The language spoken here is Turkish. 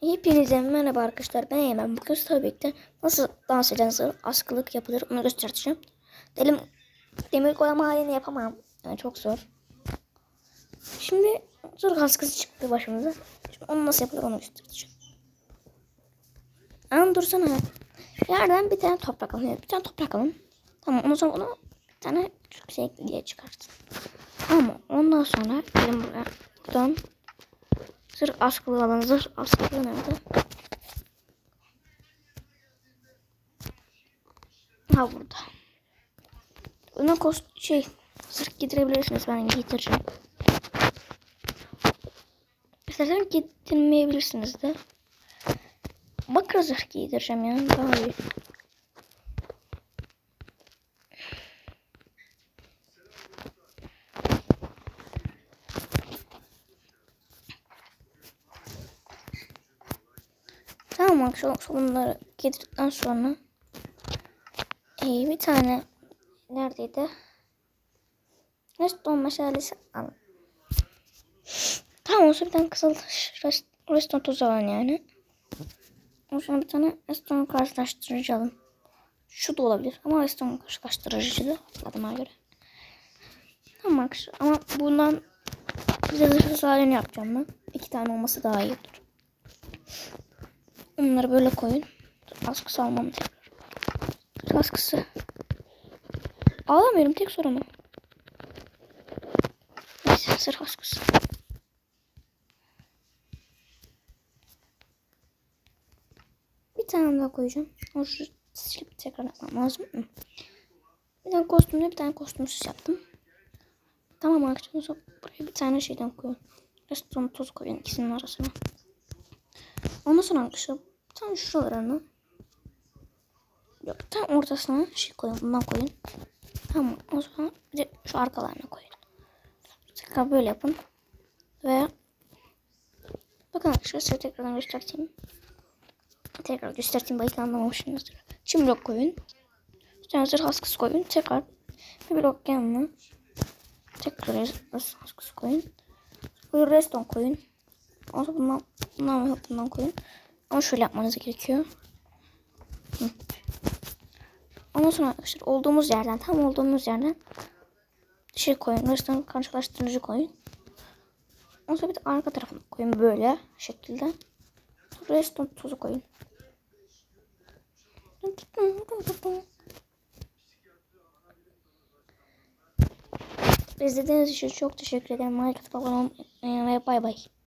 Hepinize merhaba arkadaşlar. Ben Eymen. Bugün ki de nasıl dans zırh askılık yapılır onu göstereceğim. Delim demir koyama halini yapamam. Yani çok zor. Şimdi zırh askısı çıktı başımıza. Şimdi onu nasıl yapılır onu göstereceğim. Ama dursana. Yerden bir tane toprak alın. Bir tane toprak alın. Tamam ondan sonra onu bir tane diye çıkartın. Tamam ondan sonra gelin buraya. Zırh askılı alın. Zırh askılı nerede? Ha burada. Buna kost şey zırh getirebilirsiniz. Ben getireceğim. İstersen getirmeyebilirsiniz de. Bakır zırh giydireceğim yani daha iyi. Tamam arkadaşlar bunları getirdikten sonra ee, bir tane neredeydi? Reston meşalesi al. Tamam olsa bir tane kızıl rest, reston tozu alın yani. O sonra bir tane reston karşılaştırıcı alın. Şu da olabilir ama reston karşılaştırıcı da adına göre. Tamam arkadaşlar ama bundan bize zırhsız halini yapacağım ben. İki tane olması daha iyi olur. Onları böyle koyun. Askısı almam tekrar. Askısı. Ağlamıyorum tek sorun o. Neyse sırf askısı. Bir tane daha koyacağım. Onu silip tekrar yapmam lazım. Bir tane kostümle bir tane kostümsüz yaptım. Tamam arkadaşlar. Buraya bir tane şeyden koyun. Restoran toz koyun ikisinin arasına. Ondan sonra arkadaşlar tam şuralarına yok tam ortasına şey koyun bundan koyun. Tamam o zaman bir de şu arkalarına koyun. Tekrar böyle yapın. Ve bakın arkadaşlar size tekrardan göstereyim. Tekrar göstereyim belki anlamamışsınızdır. Çim blok koyun. Tane zırh askısı koyun. Tekrar bir blok yanına. Tekrar askısı koyun. Bir reston koyun. Ondan sonra bundan, bundan, bundan koyun. Ama şöyle yapmanız gerekiyor. Hı. Ondan sonra arkadaşlar olduğumuz yerden tam olduğumuz yerden şey koyun. Restoran karşılaştırıcı koyun. Ondan sonra bir de arka tarafına koyun böyle şekilde. Restoran tozu koyun. İzlediğiniz için çok teşekkür ederim. Like atıp abone olmayı ve bay bay.